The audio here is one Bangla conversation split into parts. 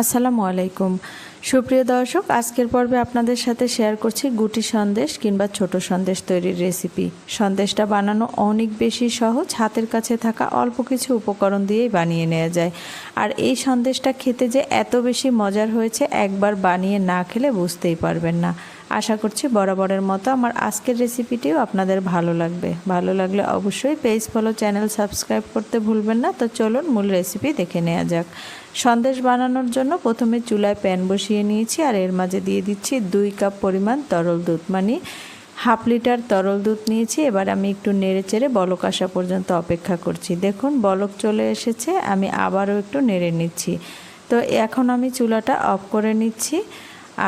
আসসালামু আলাইকুম। সুপ্রিয় দর্শক, আজকের পর্বে আপনাদের সাথে শেয়ার করছি গুটি সন্দেশ কিংবা ছোট সন্দেশ তৈরির রেসিপি সন্দেশটা বানানো অনেক বেশি সহজ, হাতের কাছে থাকা অল্প কিছু উপকরণ দিয়েই বানিয়ে নেওয়া যায়। আর এই সন্দেশটা খেতে যে এত বেশি মজার হয়েছে, একবার বানিয়ে না খেলে বুঝতেই পারবেন না। আশা করছি বরাবরের মতো আমার আজকের রেসিপিটিও আপনাদের ভালো লাগবে। ভালো লাগলে অবশ্যই পেজ ফলো চ্যানেল সাবস্ক্রাইব করতে ভুলবেন না। তো চলুন মূল রেসিপি দেখে নেওয়া যাক। সন্দেশ বানানোর জন্য প্রথমে চুলায় প্যান বসিয়ে নিয়েছি আর এর মাঝে দিয়ে দিচ্ছি দুই কাপ পরিমাণ তরল দুধ। মানে হাফ লিটার তরল দুধ নিয়েছি। এবার আমি একটু নেড়ে চেড়ে বলক আসা পর্যন্ত অপেক্ষা করছি। দেখুন বলক চলে এসেছে। আমি আবারও একটু নেড়ে নিচ্ছি। তো এখন আমি চুলাটা অফ করে নিচ্ছি।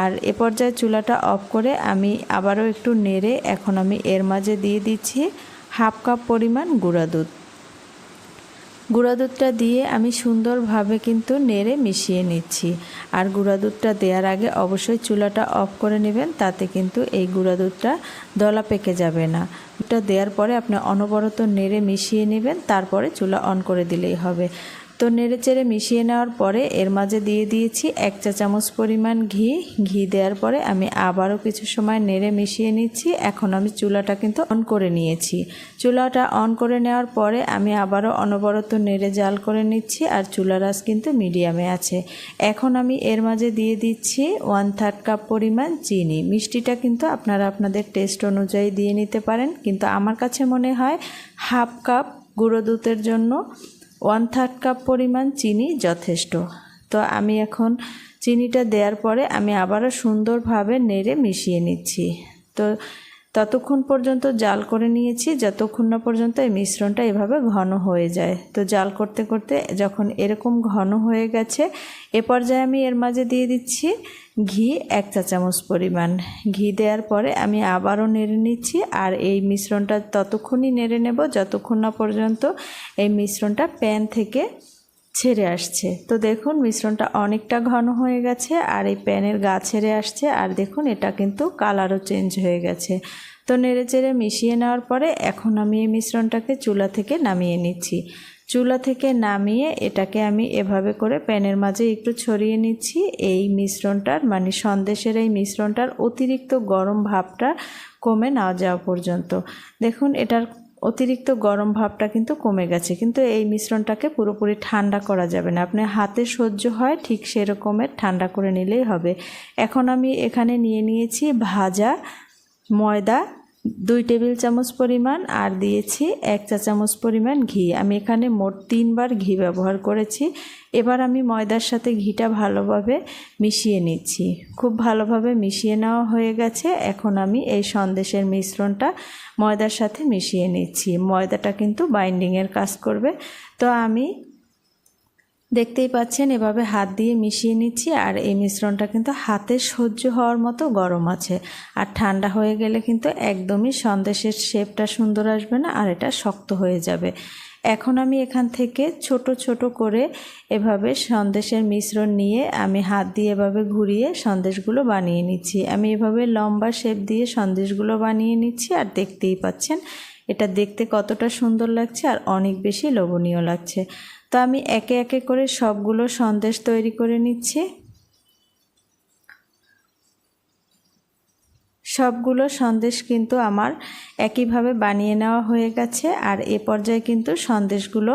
আর এ পর্যায়ে চুলাটা অফ করে আমি আবারও একটু নেড়ে এখন আমি এর মাঝে দিয়ে দিচ্ছি হাফ কাপ পরিমাণ গুঁড়া দুধ। গুঁড়া দুধটা দিয়ে আমি সুন্দরভাবে কিন্তু নেড়ে মিশিয়ে নিচ্ছি। আর গুঁড়া দুধটা দেওয়ার আগে অবশ্যই চুলাটা অফ করে নেবেন, তাতে কিন্তু এই গুঁড়া দুধটা দলা পেকে যাবে না। দুধটা দেওয়ার পরে আপনি অনবরত নেড়ে মিশিয়ে নেবেন, তারপরে চুলা অন করে দিলেই হবে। তো নেড়ে চেড়ে মিশিয়ে নেওয়ার পরে এর মাঝে দিয়ে দিয়েছি এক চা চামচ পরিমাণ ঘি। ঘি দেওয়ার পরে আমি আবারও কিছু সময় নেড়ে মিশিয়ে নিচ্ছি। এখন আমি চুলাটা কিন্তু অন করে নিয়েছি। চুলাটা অন করে নেওয়ার পরে আমি আবারও অনবরত নেড়ে জাল করে নিচ্ছি আর চুলা আঁচ কিন্তু মিডিয়ামে আছে। এখন আমি এর মাঝে দিয়ে দিচ্ছি ওয়ান থার্ড কাপ পরিমাণ চিনি। মিষ্টিটা কিন্তু আপনারা আপনাদের টেস্ট অনুযায়ী দিয়ে নিতে পারেন কিন্তু আমার কাছে মনে হয় হাফ কাপ গুঁড়ো দুধের জন্য ওয়ান থার্ড কাপ পরিমাণ চিনি যথেষ্ট। তো আমি এখন চিনিটা দেওয়ার পরে আমি আবারও সুন্দরভাবে নেড়ে মিশিয়ে নিচ্ছি। তো ততক্ষণ পর্যন্ত জাল করে নিয়েছি, যতক্ষণ না পর্যন্ত এই মিশ্রণটা এভাবে ঘন হয়ে যায়। তো জাল করতে করতে যখন এরকম ঘন হয়ে গেছে, এ পর্যায়ে আমি এর মাঝে দিয়ে দিচ্ছি ঘি এক চা চামচ পরিমাণ। ঘি দেওয়ার পরে আমি আবারও নেড়ে নিচ্ছি আর এই মিশ্রণটা ততক্ষণই নেড়ে নেব, যতক্ষণ না পর্যন্ত এই মিশ্রণটা প্যান থেকে ছেড়ে আসছে। তো দেখুন, মিশ্রণটা অনেকটা ঘন হয়ে গেছে আর এই প্যানের গা ছেড়ে আসছে আর দেখুন, এটা কিন্তু কালারও চেঞ্জ হয়ে গেছে। তো নেড়ে চেড়ে মিশিয়ে নেওয়ার পরে এখন আমি এই মিশ্রণটাকে চুলা থেকে নামিয়ে নিচ্ছি। চুলা থেকে নামিয়ে এটাকে আমি এভাবে করে প্যানের মাঝে একটু ছড়িয়ে নিচ্ছি। এই মিশ্রণটার মানে সন্দেশের এই মিশ্রণটার অতিরিক্ত গরম ভাবটা কমে না যাওয়া পর্যন্ত। দেখুন, এটার অতিরিক্ত গরম ভাবটা কিন্তু কমে গেছে। কিন্তু এই মিশ্রণটাকে পুরোপুরি ঠান্ডা করা যাবে না। আপনি হাতে সহ্য হয় ঠিক সেরকমের ঠান্ডা করে নিলেই হবে। এখন আমি এখানে নিয়ে নিয়েছি ভাজা ময়দা দুই টেবিল চামচ পরিমাণ আর দিয়েছি এক চা চামচ পরিমাণ ঘি। আমি এখানে মোট তিনবার ঘি ব্যবহার করেছি। এবার আমি ময়দার সাথে ঘিটা ভালোভাবে মিশিয়ে নিচ্ছি। খুব ভালোভাবে মিশিয়ে নেওয়া হয়ে গেছে। এখন আমি এই সন্দেশের মিশ্রণটা ময়দার সাথে মিশিয়ে নিচ্ছি। ময়দাটা কিন্তু বাইন্ডিংয়ের কাজ করবে। তো আমি দেখতেই পাচ্ছেন, এভাবে হাত দিয়ে মিশিয়ে নিচ্ছি আর এই মিশ্রণটা কিন্তু হাতে সহ্য হওয়ার মতো গরম আছে। আর ঠান্ডা হয়ে গেলে কিন্তু একদমই সন্দেশের শেপটা সুন্দর আসবে না আর এটা শক্ত হয়ে যাবে। এখন আমি এখান থেকে ছোট ছোট করে এভাবে সন্দেশের মিশ্রণ নিয়ে আমি হাত দিয়ে এভাবে ঘুরিয়ে সন্দেশগুলো বানিয়ে নিচ্ছি। আমি এভাবে লম্বা শেপ দিয়ে সন্দেশগুলো বানিয়ে নিচ্ছি আর দেখতেই পাচ্ছেন, এটা দেখতে কতটা সুন্দর লাগছে আর অনেক বেশি লোভনীয় লাগছে। তো আমি একে একে করে সবগুলো সন্দেশ তৈরি করে নিচ্ছি। সবগুলো সন্দেশ কিন্তু আমার একইভাবে বানিয়ে নেওয়া হয়ে গেছে আর এ পর্যায়ে কিন্তু সন্দেশগুলো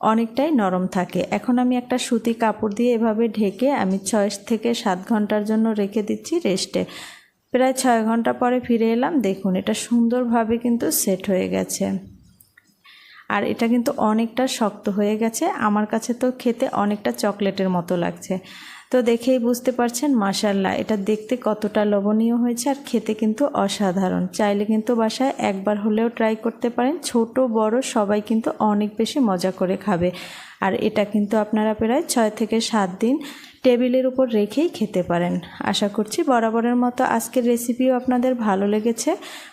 অনেকটাই নরম থাকে। এখন আমি একটা সুতি কাপড় দিয়ে এভাবে ঢেকে আমি ছয় থেকে সাত ঘণ্টার জন্য রেখে দিচ্ছি রেস্টে। প্রায় ছয় ঘণ্টা পরে ফিরে এলাম। দেখুন, এটা সুন্দরভাবে কিন্তু সেট হয়ে গেছে। আর এটা কিন্তু অনেকটা শক্ত হয়ে গেছে। আমার কাছে তো খেতে অনেকটা চকলেটের মতো লাগছে। তো দেখেই বুঝতে পারছেন মাসাল্লাহ এটা দেখতে কতটা লবণীয় হয়েছে আর খেতে কিন্তু অসাধারণ। চাইলে কিন্তু বাসায় একবার হলেও ট্রাই করতে পারেন। ছোট, বড়, সবাই কিন্তু অনেক বেশি মজা করে খাবে। আর এটা কিন্তু আপনারা প্রায় ছয় থেকে সাত দিন টেবিলের উপর রেখেই খেতে পারেন। আশা করছি বরাবরের মতো আজকের রেসিপিও আপনাদের ভালো লেগেছে।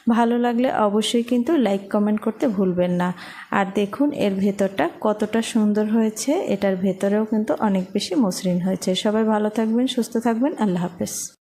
ভালো লাগলে অবশ্যই কিন্তু লাইক কমেন্ট করতে ভুলবেন না। আর দেখুন, এর ভেতরটা কতটা সুন্দর হয়েছে। এটার ভেতরেও কিন্তু অনেক বেশি মসৃণ হয়েছে। সবাই ভালো থাকবেন, সুস্থ থাকবেন। আল্লাহ হাফেজ।